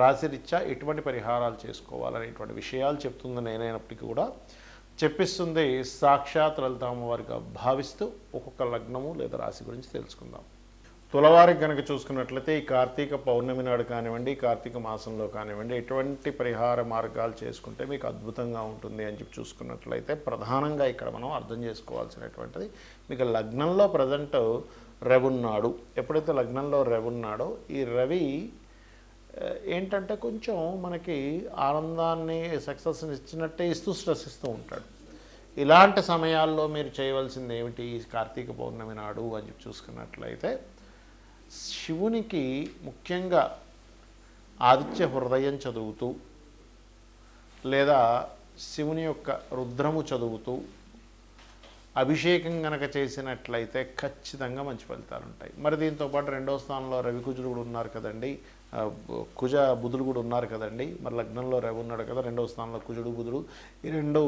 రాశిరీత్యా ఎటువంటి పరిహారాలు చేసుకోవాలనేటువంటి విషయాలు చెప్తుంది నేనైనప్పటికీ కూడా. చెప్పిస్తుంది సాక్షాత్ లలితామ్మవారిగా భావిస్తూ ఒక్కొక్క లగ్నము లేదా రాశి గురించి తెలుసుకుందాం. తులవారికి కనుక చూసుకున్నట్లయితే ఈ కార్తీక పౌర్ణమి నాడు కానివ్వండి కార్తీక మాసంలో కానివ్వండి ఎటువంటి పరిహార మార్గాలు చేసుకుంటే మీకు అద్భుతంగా ఉంటుంది అని చెప్పి చూసుకున్నట్లయితే ప్రధానంగా ఇక్కడ మనం అర్థం చేసుకోవాల్సినటువంటిది మీకు లగ్నంలో ప్రజెంట్ రవి ఉన్నాడు. ఎప్పుడైతే లగ్నంలో రవి ఉన్నాడో ఈ రవి ఏంటంటే కొంచెం మనకి ఆనందాన్ని సక్సెస్ని ఇచ్చినట్టే ఇస్తూ స్ట్రెస్ ఇస్తూ ఉంటాడు. ఇలాంటి సమయాల్లో మీరు చేయవలసింది ఏమిటి? కార్తీక పౌర్ణమి నాడు అని చెప్పి చూసుకున్నట్లయితే శివునికి ముఖ్యంగా ఆదిత్య హృదయం చదువుతూ లేదా శివుని యొక్క రుద్రము చదువుతూ అభిషేకం గనక చేసినట్లయితే ఖచ్చితంగా మంచి ఫలితాలు ఉంటాయి. మరి దీంతో పాటు రెండో స్థానంలో రవికుజుడు కూడా ఉన్నారు కదండి. కుజ బుధులు కూడా ఉన్నారు కదండి. మరి లగ్నంలో రవి ఉన్నాడు కదా రెండవ స్థానంలో కుజుడు బుధుడు. ఈ రెండు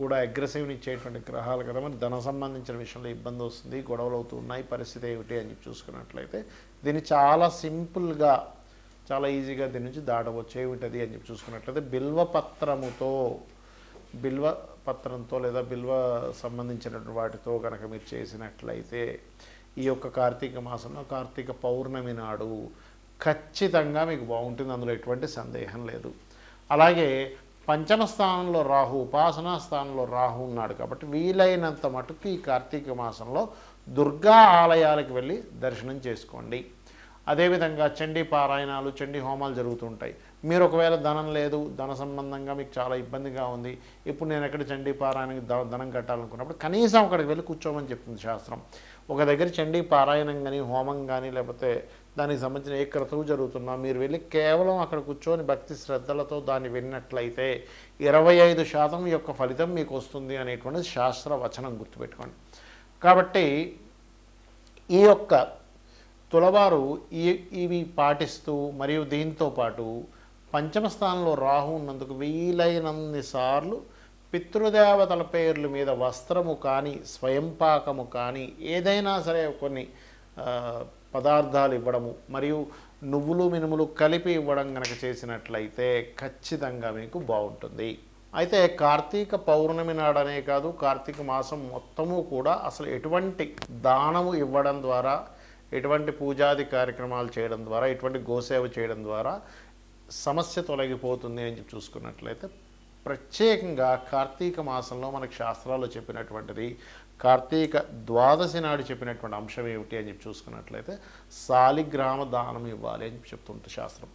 కూడా అగ్రెసివ్ని ఇచ్చేటువంటి గ్రహాలు కదా మరి. ధన సంబంధించిన విషయంలో ఇబ్బంది వస్తుంది గొడవలు అవుతూ ఉన్నాయి. పరిస్థితి ఏమిటి అని చెప్పి చూసుకున్నట్లయితే దీన్ని చాలా సింపుల్గా చాలా ఈజీగా దీని నుంచి దాటవచ్చు. ఏమిటది అని చెప్పి చూసుకున్నట్లయితే బిల్వపత్రముతో బిల్వ పత్రంతో లేదా బిల్వ సంబంధించినటువంటి వాటితో కనుక మీరు చేసినట్లయితే ఈ యొక్క కార్తీక మాసంలో కార్తీక పౌర్ణమి నాడు ఖచ్చితంగా మీకు బాగుంటుంది. అందులో ఎటువంటి సందేహం లేదు. అలాగే పంచమ స్థానంలో రాహు ఉపాసనా స్థానంలో రాహు ఉన్నాడు కాబట్టి వీలైనంత మటుకు ఈ కార్తీక మాసంలో దుర్గా ఆలయాలకు వెళ్ళి దర్శనం చేసుకోండి. అదేవిధంగా చండీ పారాయణాలు చండీ హోమాలు జరుగుతుంటాయి మీరు ఒకవేళ ధనం లేదు ధన సంబంధంగా మీకు చాలా ఇబ్బందిగా ఉంది ఇప్పుడు నేను ఎక్కడ చండీపారాయణకి ధనం కట్టాలనుకున్నప్పుడు కనీసం అక్కడికి వెళ్ళి కూర్చోమని చెప్తుంది శాస్త్రం. ఒక దగ్గర చండీ పారాయణం కానీ హోమం కానీ లేకపోతే దానికి సంబంధించిన ఏ క్రతువు జరుగుతున్నా మీరు వెళ్ళి కేవలం అక్కడ కూర్చొని భక్తి శ్రద్ధలతో దాన్ని విన్నట్లయితే ఇరవై ఐదు శాతం యొక్క ఫలితం మీకు వస్తుంది అనేటువంటిది శాస్త్ర వచనం గుర్తుపెట్టుకోండి. కాబట్టి ఈ యొక్క తులవారు ఈ ఇవి పాటిస్తూ మరియు దీంతో పాటు పంచమ స్థానంలో రాహు ఉన్నందుకు వీలైనన్ని సార్లు పితృదేవతల పేర్ల మీద వస్త్రము కానీ స్వయంపాకము కానీ ఏదైనా సరే కొన్ని పదార్థాలు ఇవ్వడము మరియు నువ్వులు మినుములు కలిపి ఇవ్వడం కనుక చేసినట్లయితే ఖచ్చితంగా మీకు బాగుంటుంది. అయితే కార్తీక పౌర్ణమి నాడనే కాదు కార్తీక మాసం మొత్తము కూడా అసలు ఎటువంటి దానము ఇవ్వడం ద్వారా ఎటువంటి పూజాది కార్యక్రమాలు చేయడం ద్వారా ఎటువంటి గోసేవ చేయడం ద్వారా సమస్య తొలగిపోతుంది అని చెప్పి చూసుకున్నట్లయితే ప్రత్యేకంగా కార్తీక మాసంలో మనకు శాస్త్రాల్లో చెప్పినటువంటిది కార్తీక ద్వాదశి నాడు చెప్పినటువంటి అంశం ఏమిటి అని చెప్పి చూసుకున్నట్లయితే సాలిగ్రామ దానం ఇవ్వాలి అని చెప్పి చెప్తుంటుంది శాస్త్రం.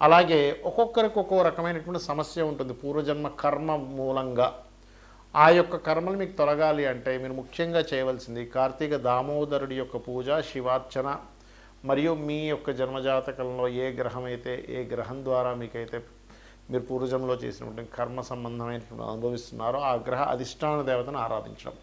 అలాగే ఒక్కొక్కరికి ఒక్కో రకమైనటువంటి సమస్య ఉంటుంది పూర్వజన్మ కర్మ మూలంగా. ఆ యొక్క కర్మలు మీకు తొలగాలి అంటే మీరు ముఖ్యంగా చేయవలసింది కార్తీక దామోదరుడి యొక్క పూజ శివార్చన మరియు మీ యొక్క జన్మజాతకంలో ఏ గ్రహం అయితే ఏ గ్రహం ద్వారా మీకైతే మీరు పూర్వజంలో చేసినటువంటి కర్మ సంబంధమైనటువంటి అనుభవిస్తున్నారో ఆ గ్రహ అధిష్టాన దేవతను ఆరాధించడం.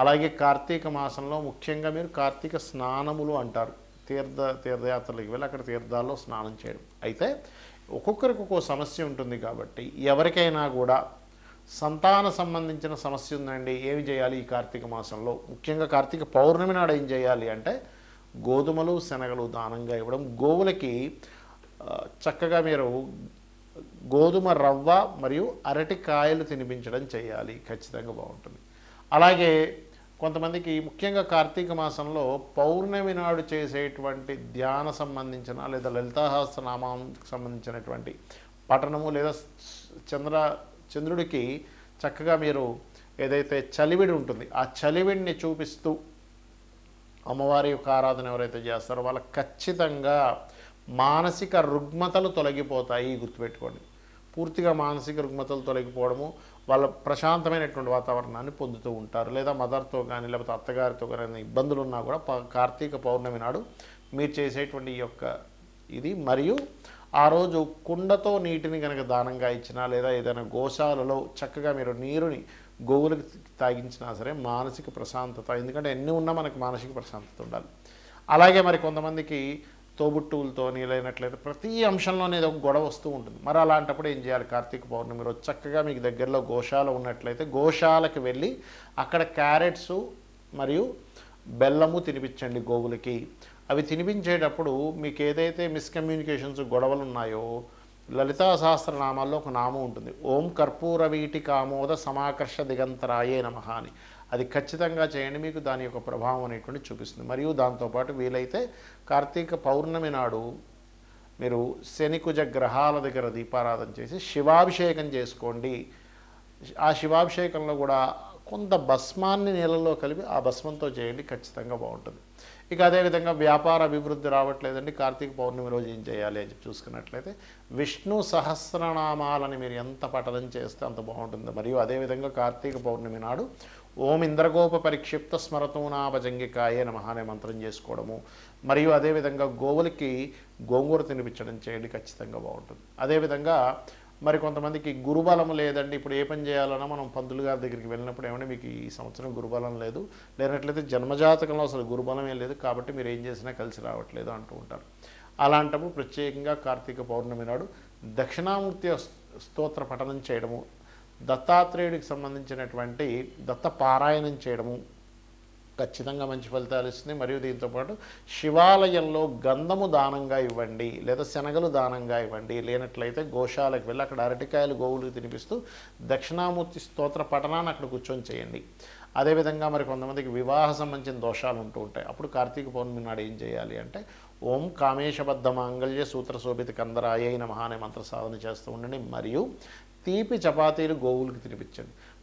అలాగే కార్తీక మాసంలో ముఖ్యంగా మీరు కార్తీక స్నానములు అంటారు. తీర్థ తీర్థయాత్రలకు వెళ్ళి అక్కడ తీర్థాల్లో స్నానం చేయడం. అయితే ఒక్కొక్కరికి ఒక్కో సమస్య ఉంటుంది కాబట్టి ఎవరికైనా కూడా సంతాన సంబంధించిన సమస్య ఉందండి. ఏమి చేయాలి ఈ కార్తీక మాసంలో? ముఖ్యంగా కార్తీక పౌర్ణమి నాడు ఏం చేయాలి అంటే గోధుమలు శనగలు దానంగా ఇవ్వడం. గోవులకి చక్కగా మీరు గోధుమ రవ్వ మరియు అరటి కాయలు తినిపించడం చేయాలి. ఖచ్చితంగా బాగుంటుంది. అలాగే కొంతమందికి ముఖ్యంగా కార్తీక మాసంలో పౌర్ణమి నాడు చేసేటువంటి ధ్యాన సంబంధించిన లేదా లలితాహాస్త్రనామానికి సంబంధించినటువంటి పఠనము లేదా చంద్ర చంద్రుడికి చక్కగా మీరు ఏదైతే చలివిడి ఉంటుంది ఆ చలివిడిని చూపిస్తూ అమ్మవారి యొక్క ఆరాధన ఎవరైతే చేస్తారో వాళ్ళకి ఖచ్చితంగా మానసిక రుగ్మతలు తొలగిపోతాయి గుర్తుపెట్టుకోండి. పూర్తిగా మానసిక రుగ్మతలు తొలగిపోవడము వాళ్ళ ప్రశాంతమైనటువంటి వాతావరణాన్ని పొందుతూ ఉంటారు. లేదా మదర్తో కానీ లేకపోతే అత్తగారితో కానీ ఇబ్బందులు ఉన్నా కూడా కార్తీక పౌర్ణమి నాడు మీరు చేసేటువంటి ఈ యొక్క ఇది మరియు ఆ రోజు కుండతో నీటిని కనుక దానంగా ఇచ్చినా లేదా ఏదైనా గోశాలలో చక్కగా మీరు నీరుని గోవులకు తాగించినా సరే మానసిక ప్రశాంతత ఎందుకంటే ఎన్ని ఉన్నా మనకు మానసిక ప్రశాంతత ఉండాలి. అలాగే మరి కొంతమందికి తోబుట్టువులతో నీలైనట్లయితే ప్రతి అంశంలోనే ఏదో ఒక గొడవ వస్తూ ఉంటుంది. మరి అలాంటప్పుడు ఏం చేయాలి? కార్తీక పౌర్ణమి రోజు చక్కగా మీకు దగ్గరలో గోశాల ఉన్నట్లయితే గోశాలకు వెళ్ళి అక్కడ క్యారెట్స్ మరియు బెల్లము తినిపించండి గోవులకి. అవి తినిపించేటప్పుడు మీకు ఏదైతే మిస్కమ్యూనికేషన్స్ గొడవలు ఉన్నాయో లలితా సహస్రనామాల్లో ఒక నామం ఉంటుంది. ఓం కర్పూర వీటి కామోద సమాకర్ష దిగంతరాయే నమ అని. అది ఖచ్చితంగా చేయండి మీకు దాని యొక్క ప్రభావం అనేటువంటి చూపిస్తుంది. మరియు దాంతోపాటు వీలైతే కార్తీక పౌర్ణమి నాడు మీరు శనికుజ గ్రహాల దగ్గర దీపారాధన చేసి శివాభిషేకం చేసుకోండి. ఆ శివాభిషేకంలో కూడా కొంత భస్మాన్ని నీళ్ళలో కలిపి ఆ భస్మంతో చేయండి ఖచ్చితంగా బాగుంటుంది. ఇక అదేవిధంగా వ్యాపార అభివృద్ధి రావట్లేదండి కార్తీక పౌర్ణమి రోజు ఏం చేయాలి అని చెప్పి చూసుకున్నట్లయితే విష్ణు సహస్రనామాలని మీరు ఎంత పఠనం చేస్తే అంత బాగుంటుంది. మరియు అదేవిధంగా కార్తీక పౌర్ణమి నాడు ఓం ఇంద్రగోప పరిక్షిప్త స్మరతూనాభజంగికాయే నమః అనే మంత్రం చేసుకోవడము. మరియు అదేవిధంగా గోవులకి గోంగూర తినిపించడం చేయండి ఖచ్చితంగా బాగుంటుంది. అదేవిధంగా మరి కొంతమందికి గురుబలం లేదండి. ఇప్పుడు ఏ పని చేయాలన్నా మనం పంతులు గారి దగ్గరికి వెళ్ళినప్పుడు ఏమంటే మీకు ఈ సంవత్సరం గురుబలం లేదు. లేనట్లయితే జన్మజాతకంలో అసలు గురుబలం ఏం లేదు కాబట్టి మీరు ఏం చేసినా కలిసి రావట్లేదు అంటూ ఉంటారు. అలాంటప్పుడు ప్రత్యేకంగా కార్తీక పౌర్ణమి నాడు దక్షిణామూర్తి స్తోత్ర పఠనం చేయడము దత్తాత్రేయుడికి సంబంధించినటువంటి దత్త పారాయణం చేయడము ఖచ్చితంగా మంచి ఫలితాలు ఇస్తుంది. మరియు దీంతోపాటు శివాలయంలో గంధము దానంగా ఇవ్వండి లేదా శనగలు దానంగా ఇవ్వండి. లేనట్లయితే గోశాలకు వెళ్ళి అక్కడ అరటికాయలు గోవులకు తినిపిస్తూ దక్షిణామూర్తి స్తోత్ర పఠనాన్ని అక్కడ కూర్చొని చేయండి. అదేవిధంగా మరి కొంతమందికి వివాహ సంబంధించిన దోషాలు ఉంటూ ఉంటాయి. అప్పుడు కార్తీక పౌర్ణమి నాడు ఏం చేయాలి అంటే ఓం కామేశబద్ధ మాంగళ్య సూత్ర శోభిత కందరాయ నమః అనే మంత్ర సాధన చేస్తూ ఉండండి. మరియు తీపి చపాతీలు గోవులకు తినిపించండి.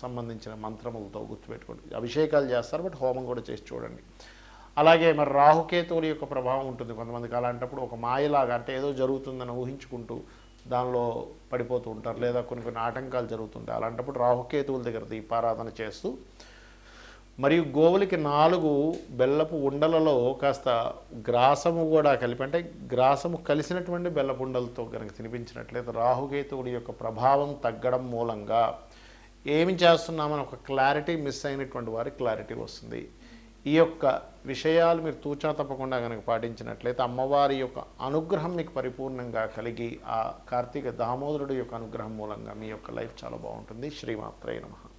సంబంధించిన మంత్రములతో గుర్తుపెట్టుకోండి. అభిషేకాలు చేస్తారు బట్ హోమం కూడా చేసి చూడండి. అలాగే మరి రాహుకేతువుల యొక్క ప్రభావం ఉంటుంది. కొంతమందికి అలాంటప్పుడు ఒక మాయలాగా అంటే ఏదో జరుగుతుందని ఊహించుకుంటూ దానిలో పడిపోతూ ఉంటారు. లేదా కొన్ని కొన్ని ఆటంకాలు జరుగుతుంటాయి. అలాంటప్పుడు రాహుకేతువుల దగ్గర దీపారాధన చేస్తూ మరియు గోవులకి నాలుగు బెల్లపు ఉండలలో కాస్త గ్రాసము కూడా కలిపి అంటే గ్రాసము కలిసినటువంటి బెల్లపు ఉండలతో కనుక తినిపించినట్లయితే రాహుకేతువుడి యొక్క ప్రభావం తగ్గడం మూలంగా ఏమి చేస్తున్నామని ఒక క్లారిటీ మిస్ అయినటువంటి వారికి క్లారిటీ వస్తుంది. ఈ యొక్క విషయాలు మీరు తూచా తప్పకుండా కనుక పాటించినట్లయితే అమ్మవారి యొక్క అనుగ్రహం మీకు పరిపూర్ణంగా కలిగి ఆ కార్తీక దామోదరుడు యొక్క అనుగ్రహం మూలంగా మీ యొక్క లైఫ్ చాలా బాగుంటుంది. శ్రీమాత్రే నమః.